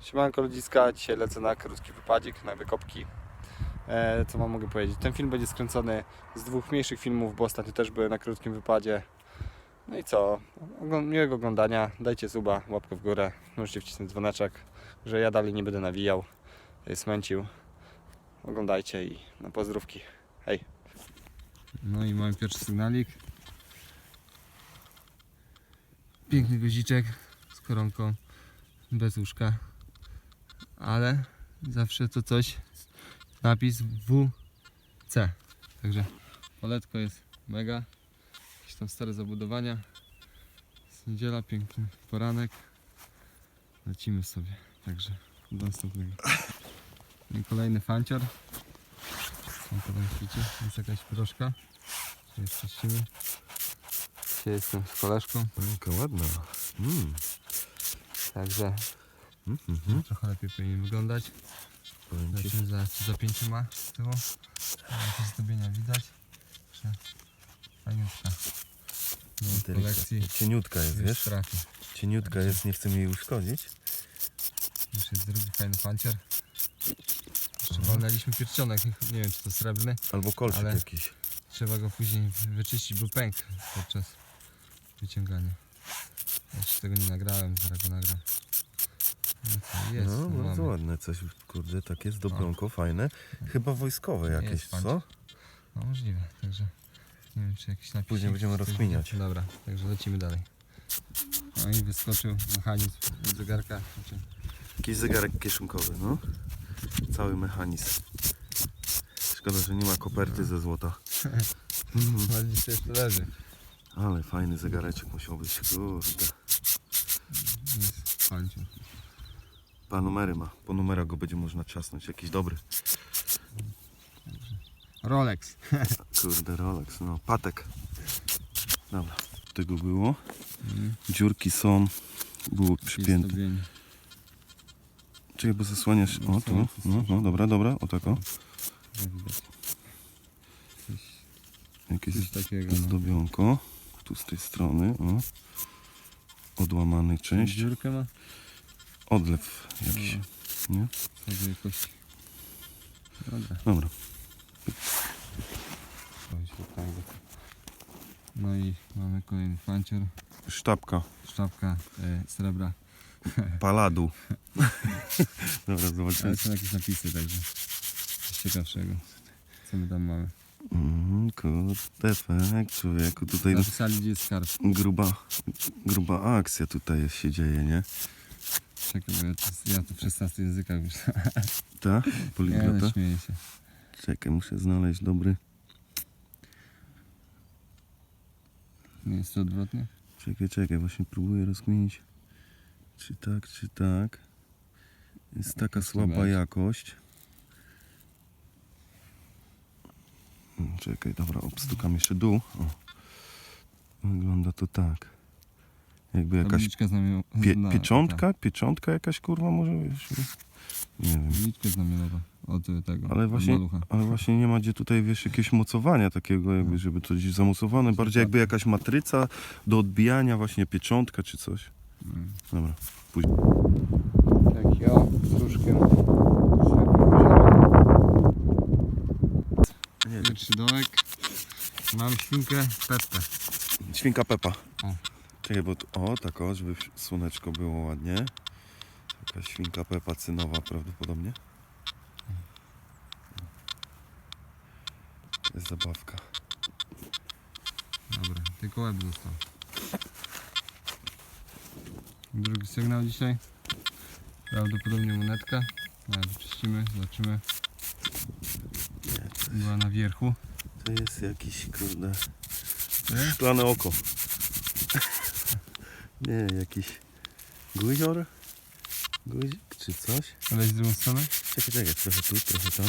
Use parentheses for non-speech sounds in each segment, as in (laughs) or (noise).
Siemanko ludziska, dzisiaj lecę na krótki wypadzik, na wykopki. E, co mam mogę powiedzieć? Ten film będzie skręcony z dwóch mniejszych filmów, bo ostatnio też były na krótkim wypadzie. No i co? Miłego oglądania, dajcie suba, łapkę w górę, możecie wcisnąć dzwoneczek, że ja dalej nie będę nawijał, e, smęcił. Oglądajcie i na pozdrówki. Hej! No i mamy pierwszy sygnalik. Piękny guziczek z koronką, bez łóżka, ale zawsze to coś, napis WC. Także poletko jest mega, jakieś tam stare zabudowania. Jest niedziela, piękny poranek. Lecimy sobie, także do następnego. I kolejny fancior. Co tam widzicie? Jest jakaś proszka. Czyścimy. Dzisiaj jestem z koleżką, Jaka ładna. Mm. także Mm, mhm. trochę lepiej powinien wyglądać. Zobaczymy za, czy zapięcie ma z tyłu. Jakieś zdobienia widać. Fajniutka. Do kolekcji Cieniutka jest, wiesz? trafi. Cieniutka jest, nie chcę jej uszkodzić. Już jest drugi fajny pancier. Jeszcze walnęliśmy pierścionek, nie wiem czy to srebrny. Albo kolczyk jakiś. Trzeba go później wyczyścić, bo pęk podczas wyciągania. Jeszcze tego nie nagrałem, zaraz go nagram. No co, jest, no, no, bardzo mamy. ładne coś, kurde, takie zdobionko, fajne. Chyba wojskowe jakieś, Jest co? No możliwe, także nie wiem czy jakiś napis. Później będziemy rozkminiać. Dobra, także lecimy dalej. No i wyskoczył mechanizm od zegarka. Znaczy, Jakiś zegarek kieszonkowy, no. Cały mechanizm. Szkoda, że nie ma koperty ze złota. (laughs) Bardziej się jeszcze leży. Ale fajny zegareczek musiał być, kurde. Jest. Dwa numery ma, po numerach go będzie można trzasnąć, jakiś dobry. Rolex. (laughs) Kurde, Rolex, no, patek. Dobra, tego było. Mm, Dziurki są, było przypięte. Czekaj, bo zasłaniasz. O, tu. No, no, dobra, dobra, o tako. Jakieś takiego. No. zdobionko. Tu z tej strony, o. Odłamany część. Dziurkę ma? Odlew jakiś, nie? Chodzi jakoś. Dobra. Dobra. Tego. No i mamy kolejny fancior. Sztabka Sztabka e, srebra. (laughs) paladu. (laughs) dobra, Ale zobaczymy. są jakieś napisy także. Coś ciekawszego. Co my tam mamy? Mm, kurde, fek, człowieku. Tutaj Napisali gdzie jest skarb. gruba, gruba akcja tutaj się dzieje, nie? Czekaj, bo ja to, ja to w 16 językach już. Ta? Nie, no, Poliglota? śmieję się. Czekaj, muszę znaleźć dobry. Nie jest to odwrotnie? Czekaj, czekaj, właśnie próbuję rozkminić. Czy tak, czy tak. Jest taka to słaba będzie? jakość. Hmm, Czekaj, dobra, obstukam jeszcze dół. O. Wygląda to tak. Jakby jakaś znamionowa. pie, no, pieczątka, pieczątka jakaś kurwa może wiesz, Nie wiem. Tabliczka znamionowa od tego. Ale właśnie, malucha. ale właśnie nie ma gdzie tutaj wiesz jakiegoś mocowania takiego jakby, żeby to gdzieś zamocowane. Bardziej jakby jakaś matryca do odbijania właśnie pieczątka czy coś. Mm. Dobra. Taki o, z różkiem. Nie. Mam świnkę Peppę. Świnka Pepa. O. Czekaj, bo tu, o tak o, żeby słoneczko było ładnie. Jakaś świnka Pepa cynowa prawdopodobnie. Jest zabawka. Dobra, tylko łeb został. Drugi sygnał dzisiaj. Prawdopodobnie monetka. Ale wyczyścimy, zobaczymy. Była na wierchu. To jest jakiś kurde Nie? szklane oko. Nie, jakiś guzior? Guzik czy coś? Ale z drugą stronę? Czekaj, czekaj, trochę tu, trochę tam.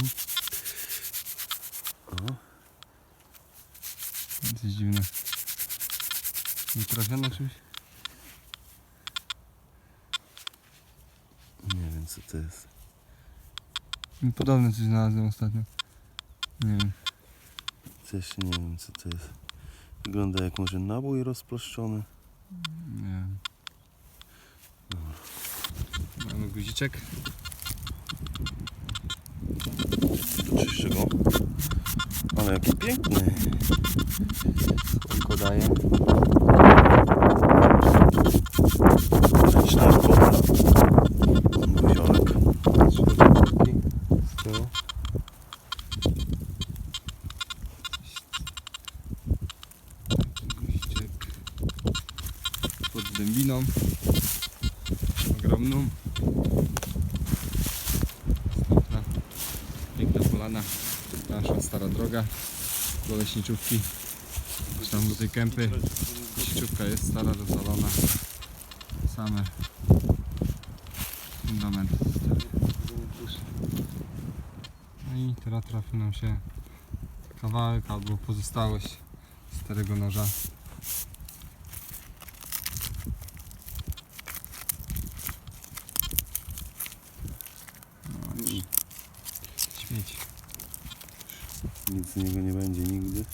O, Coś dziwne. Nie trafiono czymś? nie wiem co to jest. Podobne coś znalazłem ostatnio. Nie wiem. Też nie wiem co to jest. Wygląda jak może nabój rozproszczony. Nie wiem. Mamy guziczek. Czyszczę go. Ale jaki piękny. Słonko daje. Ręczna robota. Guziorek. Trzy guziczki z tyłu. Taki guziczek pod dębiną. Ogromną. Następna piękna polana. Nasza stara droga do leśniczówki. Tam do tej kępy. Leśniczówka jest stara, rozwalona. Same fundamenty. No i teraz trafi nam się kawałek albo pozostałość starego noża. No i śmieć. Nic z niego nie będzie nigdy.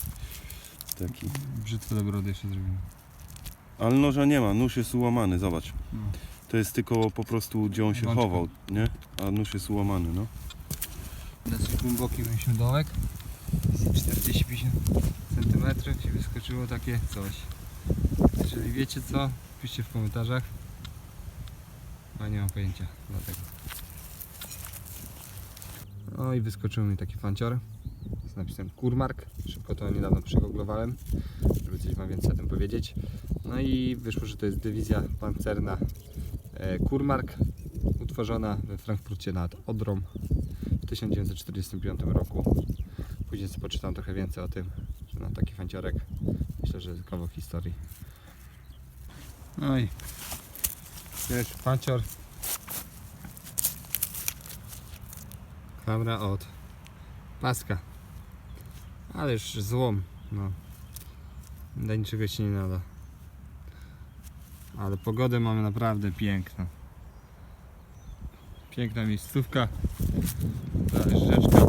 Taki. Brzytwę do brody jeszcze zrobimy. Ale noża nie ma, nóż jest ułamany, zobacz. No. To jest tylko po prostu gdzie on się Bączka. chował, nie? A nóż jest ułamany, no. Dosyć głęboki mieliśmy dołek. 40-50 cm i wyskoczyło takie coś. Jeżeli wiecie co, piszcie w komentarzach. Ja nie mam pojęcia dlatego. No i wyskoczył mi taki fancior z napisem Kurmark. Szybko to niedawno przegooglowałem, żeby coś wam więcej o tym powiedzieć. No i wyszło, że to jest dywizja pancerna e, Kurmark, utworzona we Frankfurcie nad Odrą w 1945 roku. Później poczytam trochę więcej o tym, że no, taki fanciorek. Myślę, że kawał historii. No i pierwszy fancior. Klamra od paska. Ale już złom. No. Do niczego się nie nada. Ale pogodę mamy naprawdę piękną. Piękna miejscówka. To jest rzeczka.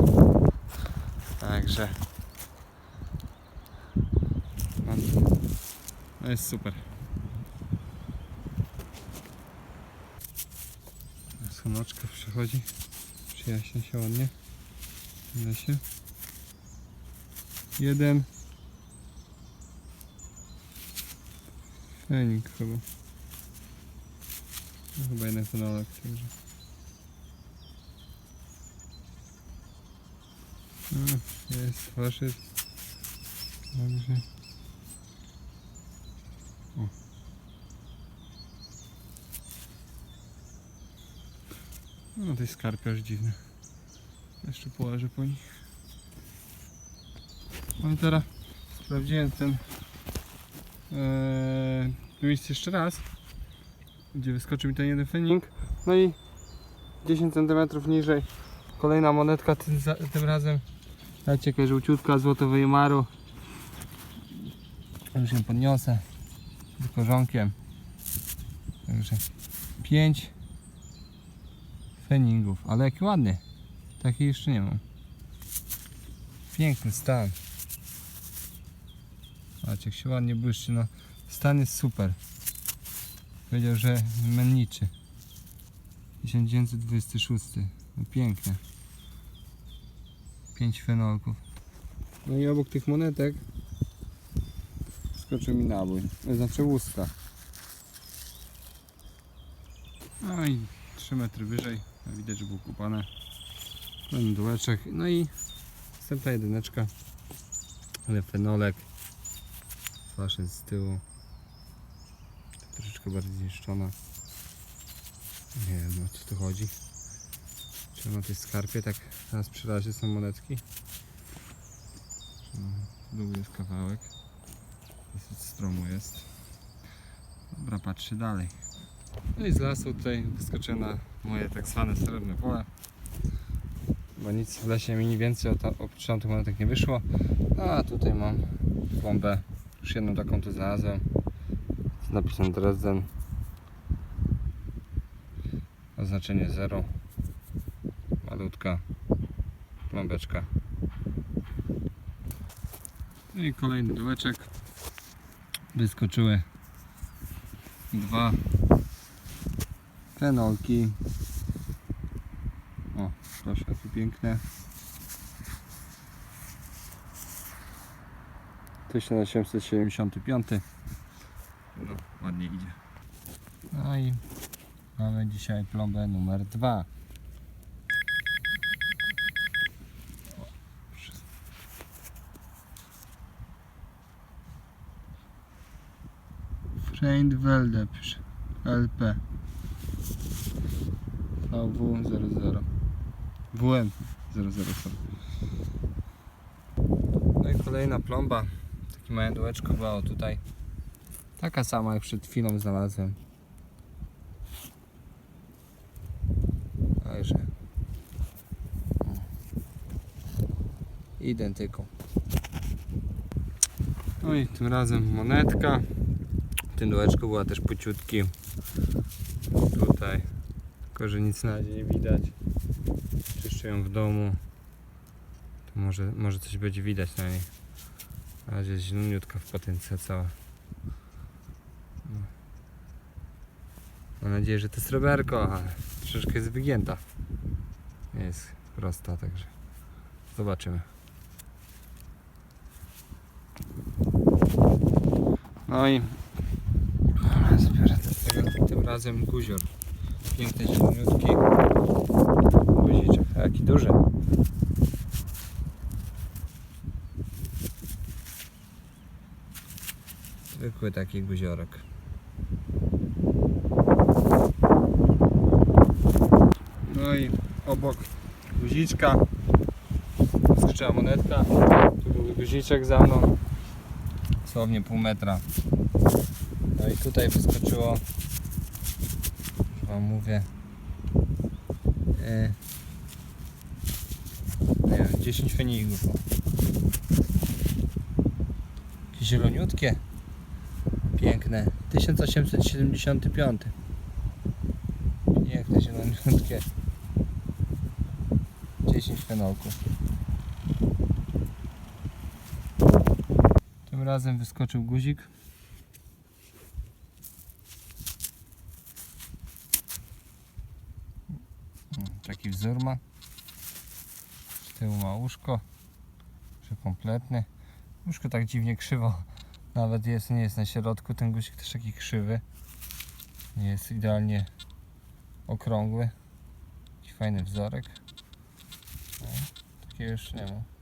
Także. No jest super. Słonoczka przychodzi. Przyjaśnia się ładnie. Da się. Jeden. Fenik chyba. No, chyba jeden fenolek, także. No, jest faszyst. Także. O. No to jest skarpiarz dziwny. Jeszcze położę po nich. No i teraz sprawdziłem ten ee, miejsce jeszcze raz. Gdzie wyskoczył mi ten jeden fening. No i 10 cm niżej kolejna monetka tym, tym razem. Dajcie jakaś żółciutka, złoto wyjmaru. Już ją podniosę z korzonkiem. Także 5 feningów, ale jaki ładny. Taki jeszcze nie mam. Piękny stan. Zobaczcie, jak się ładnie błyszczy. No, stan jest super. Powiedział, że menniczy. 1926. No, piękne. 5 fenolków. No i obok tych monetek skoczył mi nabój. To znaczy łuska. No i 3 metry wyżej. Widać, że był kupane. Ten dołeczek. No i następna jedyneczka. Ale fenolek. Flasze z tyłu. Troszeczkę bardziej zniszczona. Nie wiem o co tu chodzi. Czy na tej skarpie tak na sprzedaży są monetki? No, dół jest kawałek. Dosyć stromo jest. Dobra, patrzę dalej. No i z lasu tutaj wyskoczyłem na moje tak zwane srebrne pole. Bo nic w lesie mi więcej oprócz tamtych monetek nie wyszło. A tutaj mam bombę. Już jedną taką tu znalazłem. Z napisem Dresden. Oznaczenie 0. Malutka bombeczka. No i kolejny dołeczek. Wyskoczyły dwa Fenolki. O, proszę, jakie piękne. 1875. No, ładnie idzie. No i mamy dzisiaj plombę numer dwa. O, proszę. Freundwelde pisze. LP. VW00. WM 00. sorry. No i kolejna plomba. Takie małe dołeczko było tutaj. Taka sama jak przed chwilą znalazłem. Także. Identyką. No i tym razem monetka. W tym dołeczku była też płciutki. Tutaj. Tylko, że nic na nie widać. Czyszczę ją w domu. To może, może coś będzie widać na niej. Na razie jest zieloniutka w patynce cała. Mam nadzieję, że to sreberko, ale troszeczkę jest wygięta. Nie jest prosta, także zobaczymy. No i zbiorę tym razem guzior. Piękny, zieloniutki guziczek. Jaki duży. Zwykły taki guziorek. No i obok guziczka skoczyła monetka. Tu był guziczek za mną. Dosłownie pół metra. No i tutaj wyskoczyło, wam mówię, e, nie wiem, 10 fenigów. Zieloniutkie, piękne. 1875. Piękne, zieloniutkie. 10 fenolków. Tym razem wyskoczył guzik. Taki wzór ma. Z tyłu ma łóżko. Przekompletny. Łóżko tak dziwnie krzywo. (laughs) Nawet jest, nie jest na środku. Ten guzik też taki krzywy. Nie jest idealnie okrągły. Taki fajny wzorek. No, takiego już nie ma.